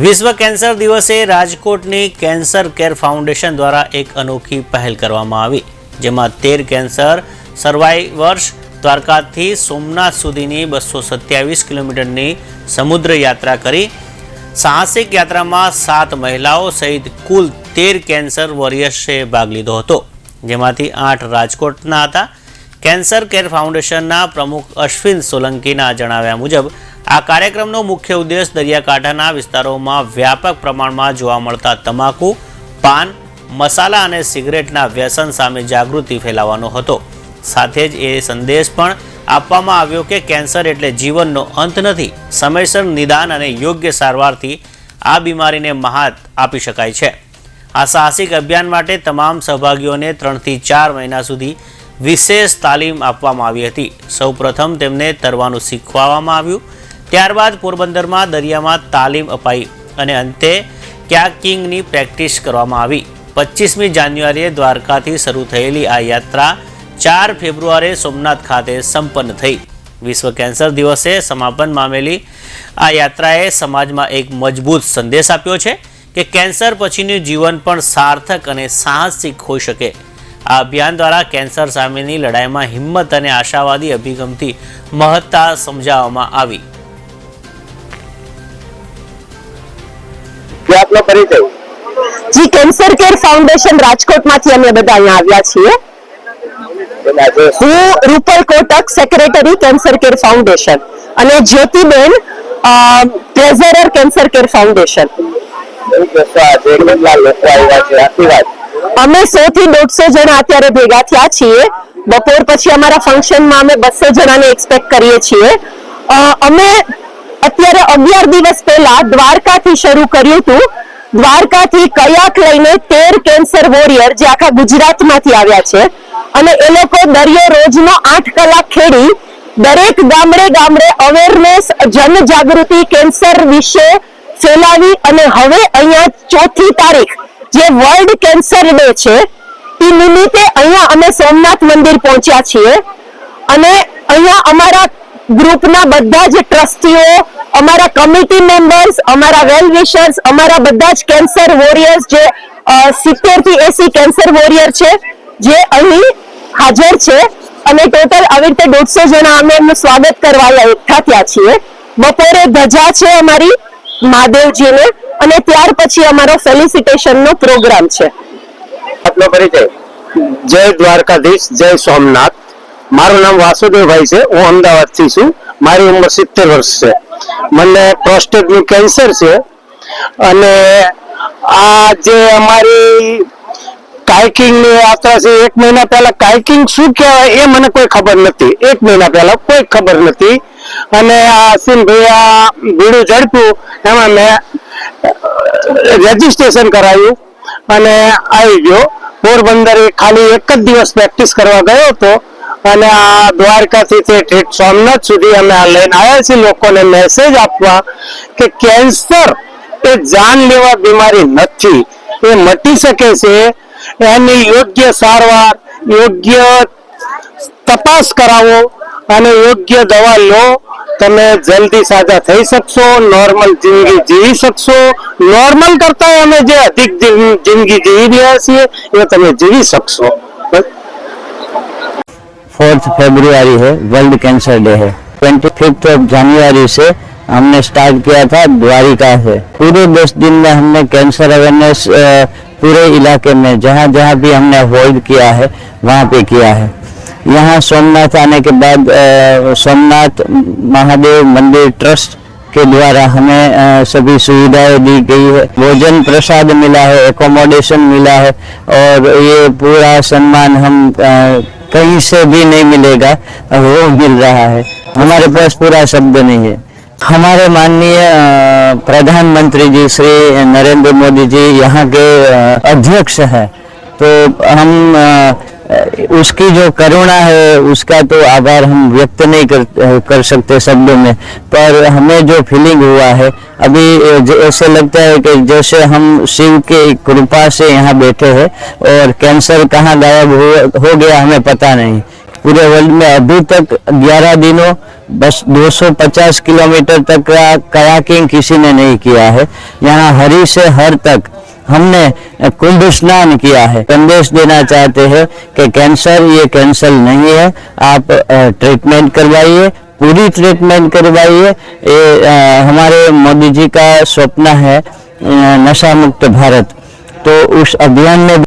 વિશ્વ કેન્સર દિવસે રાજકોટની કેન્સર કેર ફાઉન્ડેશન દ્વારા એક અનોખી પહેલ કરવામાં આવી, જેમાં તેર કેન્સર સર્વાઈવર્સ દ્વારકાથી સોમનાથ સુધીની બસો સત્યાવીસ કિલોમીટરની સમુદ્ર યાત્રા કરી. સાહસિક યાત્રામાં સાત મહિલાઓ સહિત કુલ તેર કેન્સર વોરિયર્સે ભાગ લીધો હતો, જેમાંથી આઠ રાજકોટના હતા. કેન્સર કેર ફાઉન્ડેશનના પ્રમુખ અશ્વિન સોલંકીના જણાવ્યા મુજબ આ કાર્યક્રમનો મુખ્ય ઉદ્દેશ દરિયાકાંઠાના વિસ્તારોમાં વ્યાપક પ્રમાણમાં જોવા મળતા તમાકુ, પાન, મસાલા અને સિગરેટના વ્યસન સામે જાગૃતિ ફેલાવવાનો હતો. સાથે જ એ સંદેશ પણ આપવામાં આવ્યો કે કેન્સર એટલે જીવનનો અંત નથી, સમયસર નિદાન અને યોગ્ય સારવારથી આ બીમારીને મહાત આપી શકાય છે. આ સાહસિક અભિયાન માટે તમામ સહભાગીઓને ત્રણથી ચાર મહિના સુધી વિશેષ તાલીમ આપવામાં આવી હતી. સૌપ્રથમ તેમને તરવાનું શીખવવામાં આવ્યું. ત્યારબાદ પોરબંદરમાં દરિયામાં તાલીમ અપાઈ અને અંતે ક્યાકિંગની પ્રેક્ટિસ કરવામાં આવી. પચીસમી જાન્યુઆરીએ દ્વારકાથી શરૂ થયેલી આ યાત્રા ચાર ફેબ્રુઆરીએ સોમનાથ ખાતે સંપન્ન થઈ. વિશ્વ કેન્સર દિવસે સમાપન પામેલી આ યાત્રાએ સમાજમાં એક મજબૂત સંદેશ આપ્યો છે કે કેન્સર પછીનું જીવન પણ સાર્થક અને સાહસિક હોઈ શકે. આ અભિયાન દ્વારા કેન્સર સામેની લડાઈમાં હિંમત અને આશાવાદી અભિગમથી મહત્તા સમજાવવામાં આવી. જે આપનો પરિચય. જી કેન્સર કેર ફાઉન્ડેશન રાજકોટમાંથી અમે બધા અહીંયા આવ્યા છીએ. હું Rupal Kotak secretary cancer care foundation અને જ્યોતિબેન ટ્રેઝરર કેન્સર કેર ફાઉન્ડેશન. અમે સો થી દોઢસો જણા અત્યારે ભેગા થયા છીએ. બપોર પછી અમારા ફંક્શનમાં અમે બસો જણાને એક્સપેક્ટ કરીએ છીએ. અમે અત્યારે અગિયાર દિવસ પહેલા દ્વારકાથી શરૂ કર્યું હતું. દ્વારકાથી કયાક લઈને તેર કેન્સર વોરિયર જે આખા ગુજરાતમાંથી આવ્યા છે. અને એ લોકો દરિયો રોજનો આઠ કલાક ખેડી દરેક ગામડે ગામડે અવેરનેસ જનજાગૃતિ, કેન્સર વિશે ફેલાવી અને હવે અહીંયા ચોથી તારીખ જે વર્લ્ડ કેન્સર ડે છે, એ નિમિત્તે અહીંયા અમે સોમનાથ મંદિર પહોંચ્યા છીએ. અને અહીંયા અમારા ગ્રુપના બધા જ ટ્રસ્ટીઓ, અમારા કમિટી મેમ્બર્સ અમારા વેલ વિશર્સ અમારા બધા જ કેન્સર વોરિયર્સ જે સિત્તેરથી એસી કેન્સર વોરિયર છે, જે અહીં હાજર છે. અને ટોટલ આવી રીતે દોઢસો જણા અમે એમનું સ્વાગત કરવા એકઠા થયા છીએ. બપોરે ધજા છે અમારી મહાદેવજીને અને ત્યાર પછી અમારો ફેલિસિટેશનનો પ્રોગ્રામ છે. આપનો પરિચય. જય દ્વારકાધીશ, જય સોમનાથ. મારું નામ વાસુદેવભાઈ છે. હું અમદાવાદથી છું. મારી ઉંમર સિત્તેર વર્ષ છે. મને પ્રોસ્ટેટનું કેન્સર છે. અને આ જે અમારી કાઇકિંગની યાત્રા છે, એક મહિના પહેલા કાઇકિંગ શું કહેવાય એ મને કોઈ ખબર નથી. એક મહિના પહેલા કોઈ ખબર નથી. અને આ અસીમભાઈ આ ભીડું ઝડપ્યું, એમાં મેં રજીસ્ટ્રેશન કરાવ્યું અને આવી ગયો. પોરબંદરે ખાલી એક જ દિવસ પ્રેક્ટિસ કરવા ગયો હતો. અને આ દ્વારકાથી તે ઠેઠ સોમનાથ સુધી અમે આ લઈને આવ્યા છીએ. લોકોને મેસેજ આપવા કે કેન્સર એ જાનલેવા બીમારી નથી. એ મટી શકે છે. એની યોગ્ય સારવાર, યોગ્ય તપાસ કરાવો અને યોગ્ય દવા લો. તમે જલ્દી સાજા થઈ શકશો નોર્મલ જિંદગી જીવી શકશો. નોર્મલ કરતા અમે જે અધિક જિંદગી જીવી રહ્યા છીએ, એ તમે જીવી શકશો. फोर्थ फेब्रुआरी है वर्ल्ड कैंसर डे है। ट्वेंटी फिफ्थ ऑफ़ जनवरी से हमने स्टार्ट किया था, द्वारिका से। पूरे दस दिन में हमने कैंसर अवेयरनेस पूरे इलाके में, जहाँ जहाँ भी हमने होल्ड किया है, वहाँ पे किया है। यहाँ सोमनाथ आने के बाद सोमनाथ महादेव मंदिर ट्रस्ट के द्वारा हमें सभी सुविधाएँ दी गई है। भोजन प्रसाद मिला है एकोमोडेशन मिला है, और ये पूरा सम्मान हम कहीं से भी नहीं मिलेगा वो मिल रहा है हमारे पास पूरा शब्द नहीं है हमारे माननीय अ, प्रधानमंत्री जी श्री नरेंद्र मोदी जी यहाँ के अ, अध्यक्ष हैं तो हम अ, उसकी जो करुणा है उसका तो आभार हम व्यक्त नहीं कर कर सकते शब्दों में पर हमें जो फीलिंग हुआ है अभी ऐसे लगता है कि जैसे हम शिव की कृपा से यहाँ बैठे हैं और कैंसर कहाँ गायब हो, हो गया हमें पता नहीं। पूरे वर्ल्ड में अभी तक 11 दिनों बस 250 किलोमीटर तक का कयाकिंग किसी ने नहीं किया है। यहाँ हरी से हर तक हमने कुंभ स्नान किया है। संदेश देना चाहते हैं कि कैंसर, ये कैंसर नहीं है। आप ट्रीटमेंट करवाइए, पूरी ट्रीटमेंट करवाइए। ये हमारे मोदी जी का स्वप्न है नशा मुक्त भारत। तो उस अभियान में